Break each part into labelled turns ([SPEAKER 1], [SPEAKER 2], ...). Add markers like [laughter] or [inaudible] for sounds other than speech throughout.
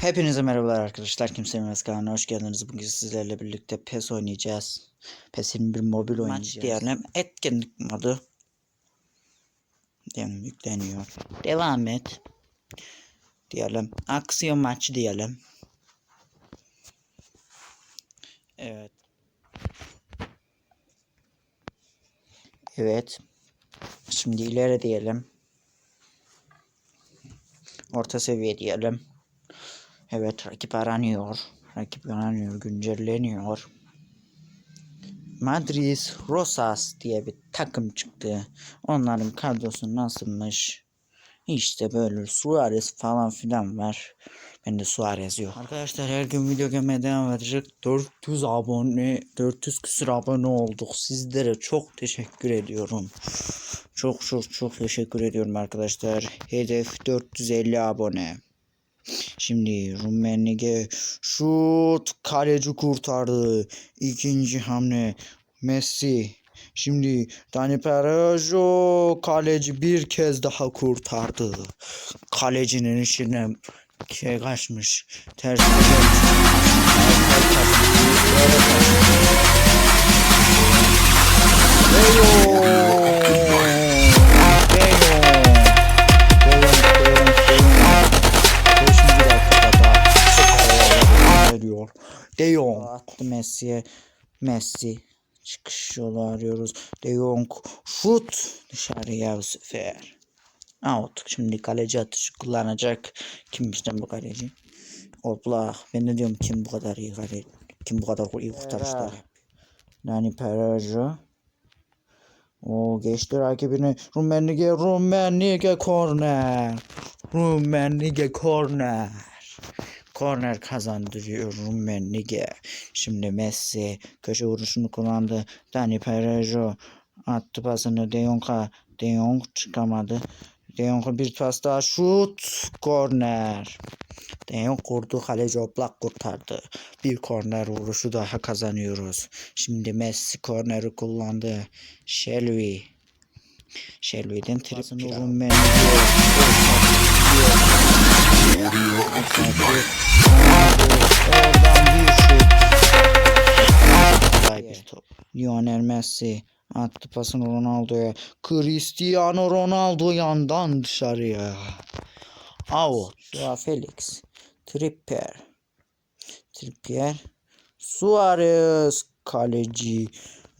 [SPEAKER 1] Hepinize merhabalar arkadaşlar. Kimse Bilmez kanalına hoş geldiniz. Bugün sizlerle birlikte PES oynayacağız. PES'in bir mobil oynayacağız. Maç diyelim. Etkinlik modu. Diyelim yükleniyor. Devam et. Diyelim. Aksiyon maçı diyelim. Evet. Evet. Şimdi ileri diyelim. Orta seviye diyelim. Evet rakip aranıyor. Rakip aranıyor, güncelleniyor. Madrid Rosas diye bir takım çıktı. Onların kadrosu nasılmış? İşte böyle Suarez falan filan var. Bende Suarez yok. Arkadaşlar her gün video gelmeye devam edecek. 400 abone, 400 küsur abone olduk. Sizlere çok teşekkür ediyorum. Çok çok çok teşekkür ediyorum arkadaşlar. Hedef 450 abone. Şimdi Rummenigge şut kaleci kurtardı. İkinci hamle Messi. Şimdi Dani Perejo kaleci bir kez daha kurtardı. Kalecinin içine şey kaçmış. Tersine gelmiş. De Jong attı Messi'ye. Messi çıkış yolu arıyoruz. De Jong şut dışarıya bu sefer. Out. Şimdi kaleci atışı kullanacak. Kimmiş lan bu kaleci? Oblak. Ben de diyorum kim bu kadar iyi kaleci? Kim bu kadar iyi kurtarışlar? Nani Perejo. O geçti rakibini. Rummenigge, Rummenigge korner. Rummenigge korner. Korner kazandırıyor Rummenigge. Şimdi Messi köşe vuruşunu kullandı. Dani Perejo attı pasını De Jong'a. De Jong çıkamadı. De Jong'a bir pas daha şut. Korner. De Jong kurdu. Kaleci oplak kurtardı. Bir korner vuruşu daha kazanıyoruz. Şimdi Messi korneri kullandı. Shelby. Shelby'den trip Rummenigge. Bir top. Lionel Messi attı pasını Ronaldo'ya. Cristiano Ronaldo yandan dışarıya. Out. Joao Felix. Trippier. Trippier. Suarez. Kaleci.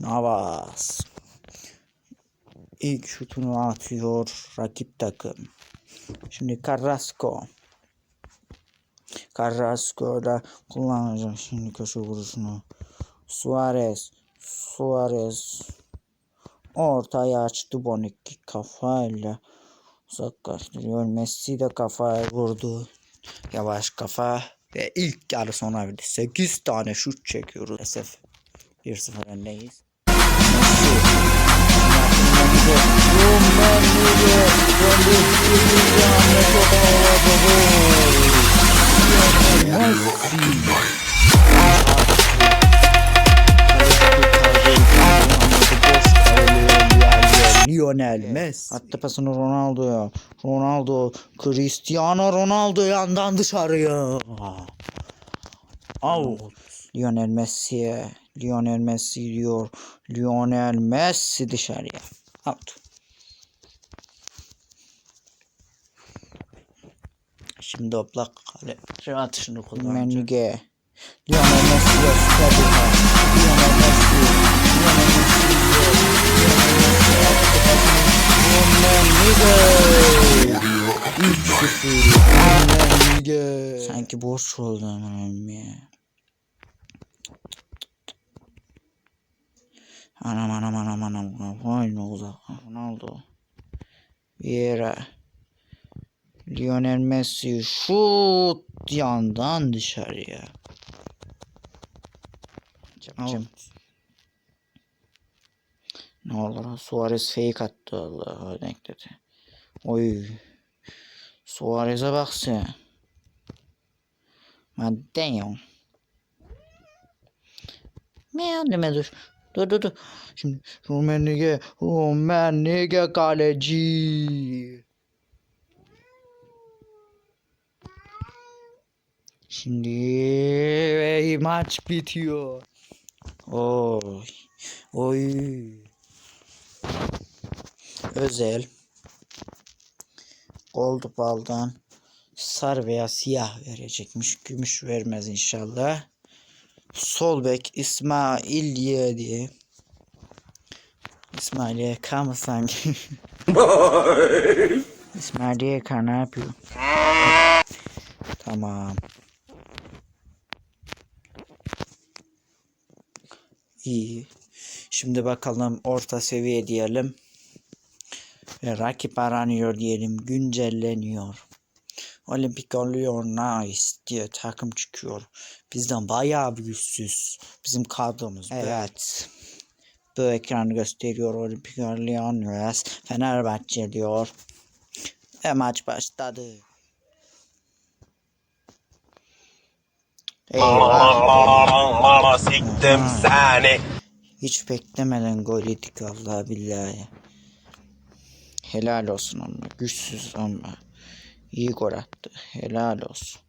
[SPEAKER 1] Navas. İlk şutunu atıyor rakip takım. Şimdi Carrasco. Carrasco'da kullanacak şimdi köşe vuruşunu. Suarez. Suarez. Ortaya açtı Bonucci kafayla. Uzaklaştırıyor. Messi de kafaya vurdu. Yavaş kafa. Ve ilk yarı sona verdi. 8 tane şut çekiyoruz. Maalesef 1-0 öndeyiz. Lionel Messi. Attı pasını Ronaldo'ya. Ronaldo, Cristiano Ronaldo yandan dışarıya. Out. Lionel Messi'ye. Lionel Messi diyor. Lionel Messi dışarıya. Out. Şimdi oplak kaleci atışını kullanacak. Menige. Lionel Messi'ye süper bir pas. Lionel Messi. Lionel Messi. Lionel Messi. 3-0. Menige. Sanki boş oldu hemen ya. Anam anam anam anam. Vay ne uzak. Ronaldo. Vieira. Lionel Messi şut yandan dışarıya. Out. Ne olur Suarez fake attı Allah denkledi. Oy. Suarez'e bak sen. Damn. Meow deme dur. Dur dur dur. Şimdi Rummenigge, Rummenigge kaleci. Şimdi ve maç bitiyor. Oy. Oy. Özel. Gold baldan sarı veya siyah verecekmiş. Gümüş vermez inşallah. Sol bek İsmail Yedi. İsmail YK mı sanki? İsmail YK ne yapıyor? Tamam. İyi. Şimdi bakalım orta seviye diyelim. Ve rakip aranıyor diyelim. Güncelleniyor. Olimpik oluyor nice diye takım çıkıyor. Bizden bayağı güçsüz. Bizim kadromuz. Evet. Bu ekranı gösteriyor. Olimpik Orleans Fenerbahçe diyor. Ve maç başladı. Eyvah. [laughs]
[SPEAKER 2] Siktim seni.
[SPEAKER 1] Hiç beklemeden gol yedik vallahi billahi. Helal olsun ama güçsüz ama iyi gol attı. Helal olsun.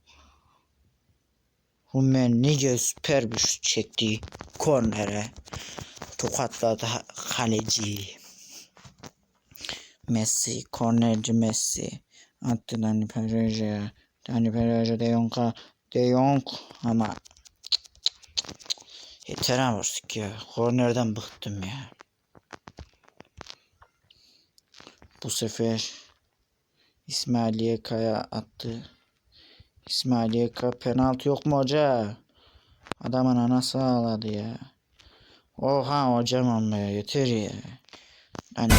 [SPEAKER 1] Rumen nice süper şut çekti kornere. Tokatladı kaleci. Messi, kornerci Messi. Attı Dani Pereira. Dani Pereira De Jong'a. De Jong ama Yeter artık ya. Kornerden bıktım ya. Bu sefer İsmail Yeka'ya attı. İsmail Yeka penaltı yok mu hoca? Adamın anası ağladı ya. Oha hocam amma ya yeter ya. Lionel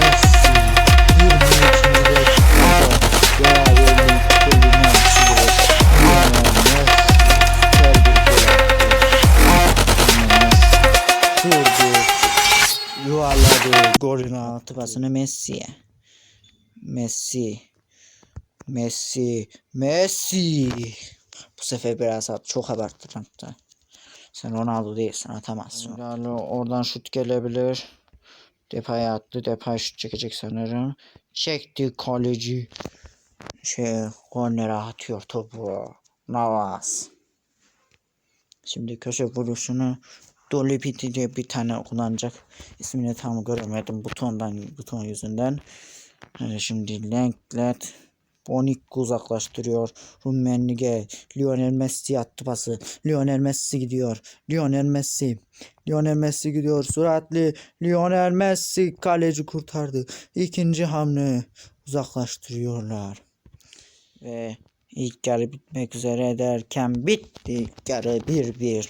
[SPEAKER 1] Messi 22. dakikada beraberlik golünü atıyor. Lionel Messi Messi. Yuvarladı golün altı pasını Messi'ye. Messi. Messi. Messi. Bu sefer biraz çok abarttı hatta. Sen Ronaldo değilsin atamazsın. Yani oradan şut gelebilir. Depay attı. Depay şut çekecek sanırım. Çekti kaleci. Şey kornere atıyor topu. Navas. Şimdi köşe vuruşunu Dolly Pity diye bir tane kullanacak. İsmini tam göremedim butondan buton yüzünden. Ee, şimdi Lenglet 12 uzaklaştırıyor. Rum Menige. Lionel Messi attı pası. Lionel Messi gidiyor. Lionel Messi. Lionel Messi gidiyor. Süratli. Lionel Messi kaleci kurtardı. İkinci hamle uzaklaştırıyorlar. Ve ilk yarı bitmek üzere derken bitti ilk yarı 1-1.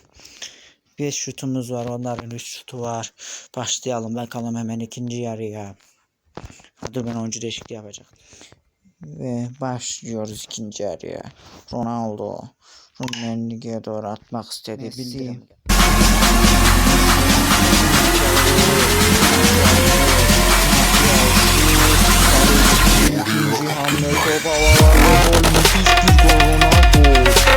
[SPEAKER 1] 5 şutumuz var. Onların 3 şutu var. Başlayalım bakalım hemen ikinci yarıya. Dur ben oyuncu değişikliği yapacak. Ve başlıyoruz ikinci yarıya. Ronaldo. Rummenigge'ye doğru atmak istedi. Messi. İkinci hamle top havalarda gol müthiş bir gol Ronaldo.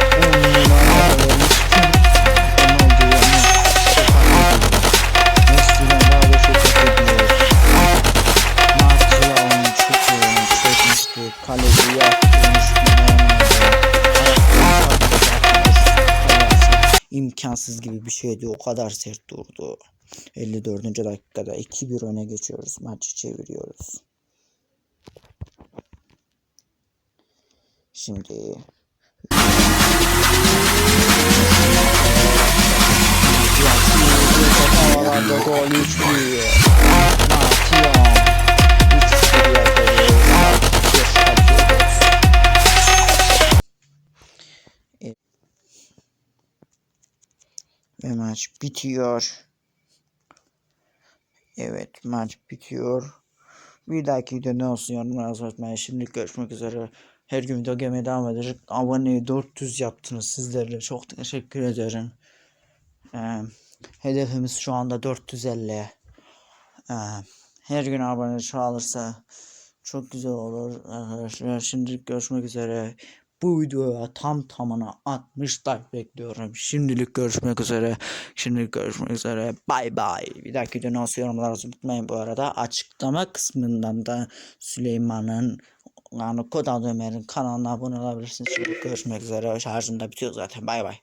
[SPEAKER 1] Şeydi. O kadar sert durdu. 54. dakikada 2-1 öne geçiyoruz. Maçı çeviriyoruz. Şimdi Havalarda gol 3-1 Martial Ve maç bitiyor. Evet maç bitiyor. Bir dahaki videoda ne olsun yorumlara unutmayın. Şimdilik görüşmek üzere. Her gün video gelmeye devam edecek. Aboneyi 400 yaptınız sizlerle. Çok teşekkür ederim. Ee, hedefimiz şu anda 450. Ee, her gün abone çoğalırsa çok güzel olur arkadaşlar. Şimdilik görüşmek üzere. Bu videoya tam tamına 60 like bekliyorum. Şimdilik görüşmek üzere. Şimdilik görüşmek üzere. Bay bay. Bir dahaki videoda nasıl yorumlar yazmayı unutmayın bu arada. Açıklama kısmından da Süleyman'ın yani Kod Ömer'in kanalına abone olabilirsiniz. Şimdilik görüşmek üzere. Şarjım da bitiyor zaten. Bay bay.